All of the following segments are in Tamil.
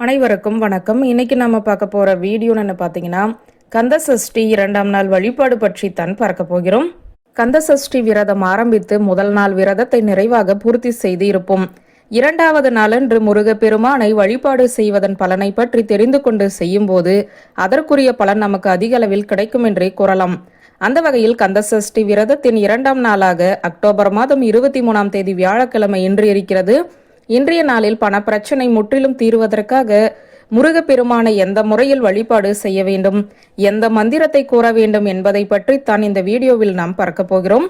அனைவருக்கும் வணக்கம். இன்னைக்கு நம்ம பார்க்க போற வீடியோன்னு பார்த்தீங்கன்னா கந்த சஷ்டி இரண்டாம் நாள் வழிபாடு பற்றி தான் பார்க்க போகிறோம். கந்த சஷ்டி விரதம் ஆரம்பித்து முதல் நாள் விரதத்தை நிறைவாக பூர்த்தி செய்து இருப்போம். இரண்டாவது நாளன்று முருகப்பெருமானை வழிபாடு செய்வதன் பலனை பற்றி தெரிந்து கொண்டு செய்யும்போது அதற்குரிய பலன் நமக்கு அதிக அளவில் கிடைக்கும் என்றே கூறலாம். அந்த வகையில் கந்தசஷ்டி விரதத்தின் இரண்டாம் நாளாக அக்டோபர் மாதம் இருபத்தி மூணாம் தேதி வியாழக்கிழமை இன்று இருக்கிறது. இன்றைய நாளில் பணப்பிரச்சனை முற்றிலும் தீர்வதற்காக முருகப்பெருமானை எந்த முறையில் வழிபாடு செய்ய வேண்டும் எந்த மந்திரத்தை கூற வேண்டும் என்பதை பற்றி தான் இந்த வீடியோவில் நாம் பார்க்க போகிறோம்.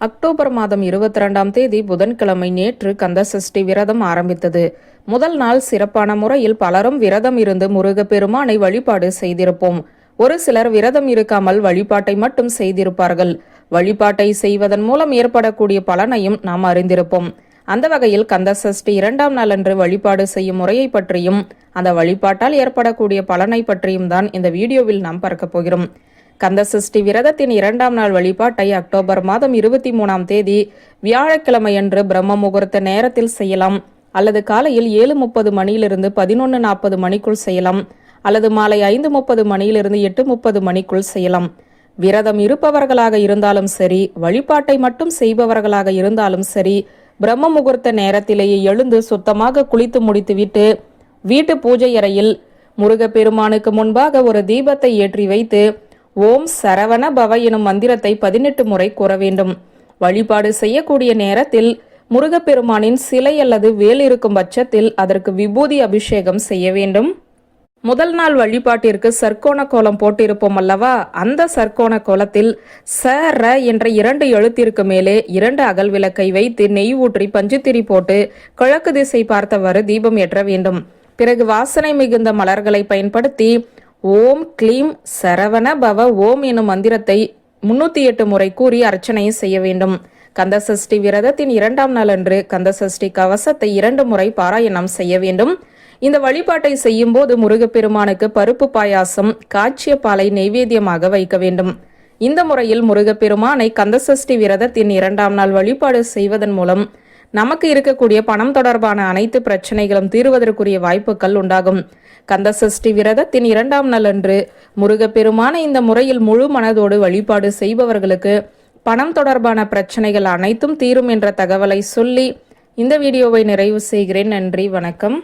அக்டோபர் மாதம் இருபத்தி ரெண்டாம் தேதி புதன்கிழமை நேற்று கந்தசஷ்டி விரதம் ஆரம்பித்தது. முதல் நாள் சிறப்பான முறையில் பலரும் விரதம் இருந்து முருகப்பெருமானை வழிபாடு செய்திருப்போம். ஒரு சிலர் விரதம் இருக்காமல் வழிபாட்டை மட்டும் செய்திருப்பார்கள். வழிபாட்டை செய்வதன் மூலம் ஏற்படக்கூடிய பலனையும் நாம் அறிந்திருப்போம். அந்த வகையில் கந்த சஷ்டி இரண்டாம் நாளன்று வழிபாடு செய்யும் முறையை பற்றியும் அந்த வழிபாட்டால் ஏற்படக்கூடிய பலனை பற்றியும் தான் இந்த வீடியோவில் நாம் பார்க்க போகிறோம். கந்த சஷ்டி விரதத்தின் இரண்டாம் நாள் வழிபாட்டை அக்டோபர் மாதம் இருபத்தி மூணாம் தேதி வியாழக்கிழமையன்று பிரம்ம முகூர்த்த நேரத்தில் செய்யலாம். அல்லது காலையில் ஏழு முப்பது மணியிலிருந்து பதினொன்று நாற்பது மணிக்குள் செய்யலாம். அல்லது மாலை ஐந்து முப்பது மணியிலிருந்து எட்டு முப்பது மணிக்குள் செய்யலாம். விரதம் இருப்பவர்களாக இருந்தாலும் சரி வழிபாட்டை மட்டும் செய்பவர்களாக இருந்தாலும் சரி பிரம்ம முகூர்த்த நேரத்திலேயே எழுந்து சுத்தமாக குளித்து முடித்துவிட்டு வீட்டு பூஜை அறையில் முருகப்பெருமானுக்கு முன்பாக ஒரு தீபத்தை ஏற்றி வைத்து ஓம் சரவண பவ எனும் மந்திரத்தை பதினெட்டு முறை கூற வேண்டும். வழிபாடு செய்யக்கூடிய நேரத்தில் முருகப்பெருமானின் சிலை அல்லது வேல் இருக்கும் பட்சத்தில் அதற்கு விபூதி அபிஷேகம் செய்ய வேண்டும். முதல் நாள் வழிபாட்டிற்கு சர்க்கோண கோலம் போட்டிருப்போம் அல்லவா? அந்த சர்க்கோண கோலத்தில் ச ர என்ற இரண்டு எழுத்திற்கு மேலே இரண்டு அகல் விளக்கை வைத்து நெய் ஊற்றி பஞ்சுத்திரி போட்டு கிழக்கு திசை பார்த்தவாறு தீபம் ஏற்ற வேண்டும். பிறகு வாசனை மிகுந்த மலர்களை பயன்படுத்தி ஓம் க்ளீம் சரவண பவ ஓம் எனும் மந்திரத்தை முன்னூத்தி எட்டு முறை கூறி அர்ச்சனையை செய்ய வேண்டும். கந்தசஷ்டி விரதத்தின் இரண்டாம் நாளன்று கந்தசஷ்டி கவசத்தை இரண்டு முறை பாராயணம் செய்ய வேண்டும். இந்த வழிபாட்டை செய்யும் போது முருகப்பெருமானுக்கு பருப்பு பாயாசம் காய்ச்சிய பாலை நெய்வேத்தியமாக வைக்க வேண்டும். இந்த முறையில் முருகப்பெருமானை கந்தசஷ்டி விரதத்தின் இரண்டாம் நாள் வழிபாடு செய்வதன் மூலம் நமக்கு இருக்கக்கூடிய பணம் தொடர்பான அனைத்து பிரச்சனைகளும் தீர்வதற்குரிய வாய்ப்புகள் உண்டாகும். கந்தசஷ்டி விரதத்தின் இரண்டாம் நாள் அன்று முருகப்பெருமானை இந்த முறையில் முழு மனதோடு வழிபாடு செய்பவர்களுக்கு பணம் தொடர்பான பிரச்சனைகள் அனைத்தும் தீரும் என்ற தகவலை சொல்லி இந்த வீடியோவை நிறைவு செய்கிறேன். நன்றி வணக்கம்.